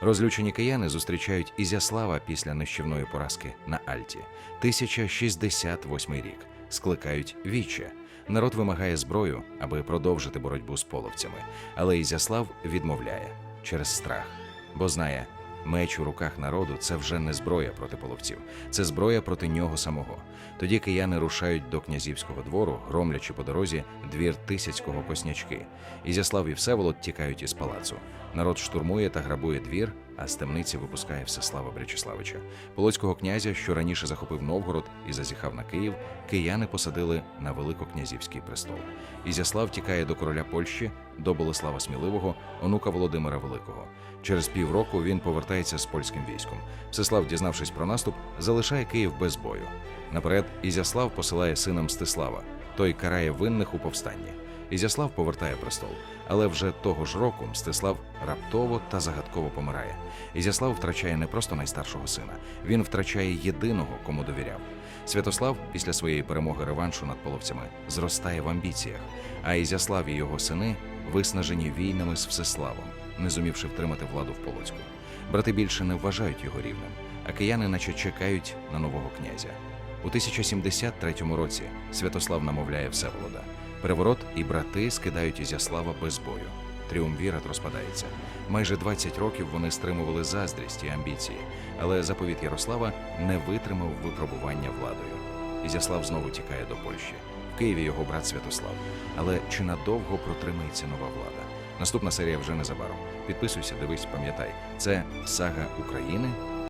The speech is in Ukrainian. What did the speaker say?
Розлючені кияни зустрічають Ізяслава після нищівної поразки на Альті. 1068 рік. Скликають віче. Народ вимагає зброю, аби продовжити боротьбу з половцями. Але Ізяслав відмовляє через страх, бо знає, меч у руках народу це вже не зброя проти половців, це зброя проти нього самого. Тоді кияни рушають до князівського двору, громлячи по дорозі двір тисяцького коснячки. Ізяслав і Всеволод тікають із палацу. Народ штурмує та грабує двір, а з темниці випускає Всеслава Бречеславича. Полоцького князя, що раніше захопив Новгород і зазіхав на Київ, кияни посадили на Великокнязівський престол. Ізяслав тікає до короля Польщі, до Болеслава Сміливого, онука Володимира Великого. Через півроку він повертається з польським військом. Всеслав, дізнавшись про наступ, залишає Київ без бою. Наперед Ізяслав посилає сина Мстислава. Той карає винних у повстанні. Ізяслав повертає престол, але вже того ж року Мстислав раптово та загадково помирає. Ізяслав втрачає не просто найстаршого сина, він втрачає єдиного, кому довіряв. Святослав після своєї перемоги реваншу над половцями зростає в амбіціях, а Ізяслав і його сини виснажені війнами з Всеславом, не зумівши втримати владу в Полоцьку. Брати більше не вважають його рівним, а кияни наче чекають на нового князя. У 1073 році Святослав намовляє Всеволода. Переворот і брати скидають Ізяслава без бою. Тріумвірат розпадається. Майже 20 років вони стримували заздрість і амбіції, але заповіт Ярослава не витримав випробування владою. Ізяслав знову тікає до Польщі. В Києві його брат Святослав. Але чи надовго протримається нова влада? Наступна серія вже незабаром. Підписуйся, дивись, пам'ятай. Це сага України